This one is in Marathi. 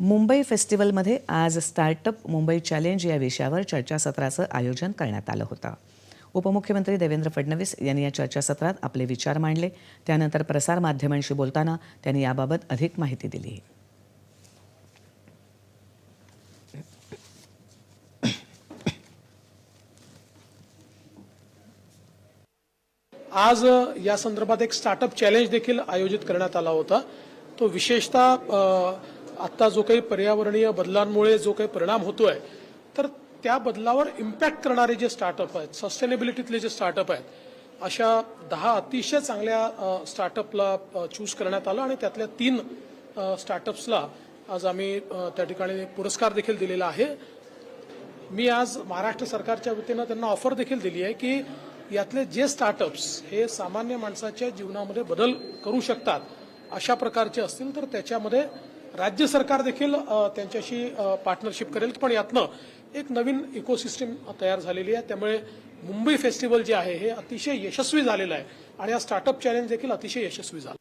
मुंबई फेस्टिवलमध्ये आज स्टार्टअप मुंबई चॅलेंज या विषयावर चर्चासत्राचं आयोजन करण्यात आलं होतं. उपमुख्यमंत्री देवेंद्र फडणवीस यांनी या चर्चासत्रात आपले विचार मांडले. त्यानंतर प्रसारमाध्यमांशी बोलताना त्यांनी याबाबत अधिक माहिती दिली. आज या संदर्भात एक स्टार्टअप चॅलेंज देखील आयोजित करण्यात आला होता. तो विशेषतः आत्ता आता जो काही पर्यावरणीय बदलांमुळे जो काही परिणाम होतोय तर त्या बदलावर इम्पॅक्ट करणारे जे स्टार्टअप आहेत सस्टेनेबिलिटीतले जे स्टार्टअप आहेत अशा दहा अतिशय चांगल्या स्टार्टअपला चूज करण्यात आलं आणि त्यातल्या तीन स्टार्टअप्सला आज आम्ही त्या ठिकाणी पुरस्कार देखील दिलेला आहे. मी आज महाराष्ट्र सरकारच्या वतीनं त्यांना ऑफर देखील दिली आहे की यातले जे स्टार्टअप्स हे सामान्य माणसाच्या जीवनामध्ये बदल करू शकतात अशा प्रकारचे असतील तर त्याच्यामध्ये राज्य सरकार देखील त्यांच्याशी पार्टनरशिप करेल. पण यातनं एक नवीन इकोसिस्टीम तयार झालेली आहे. त्यामुळे मुंबई फेस्टिवल जे आहे हे अतिशय यशस्वी झालेलं आहे. आणि हा स्टार्टअप चॅलेंज देखील अतिशय यशस्वी झाला.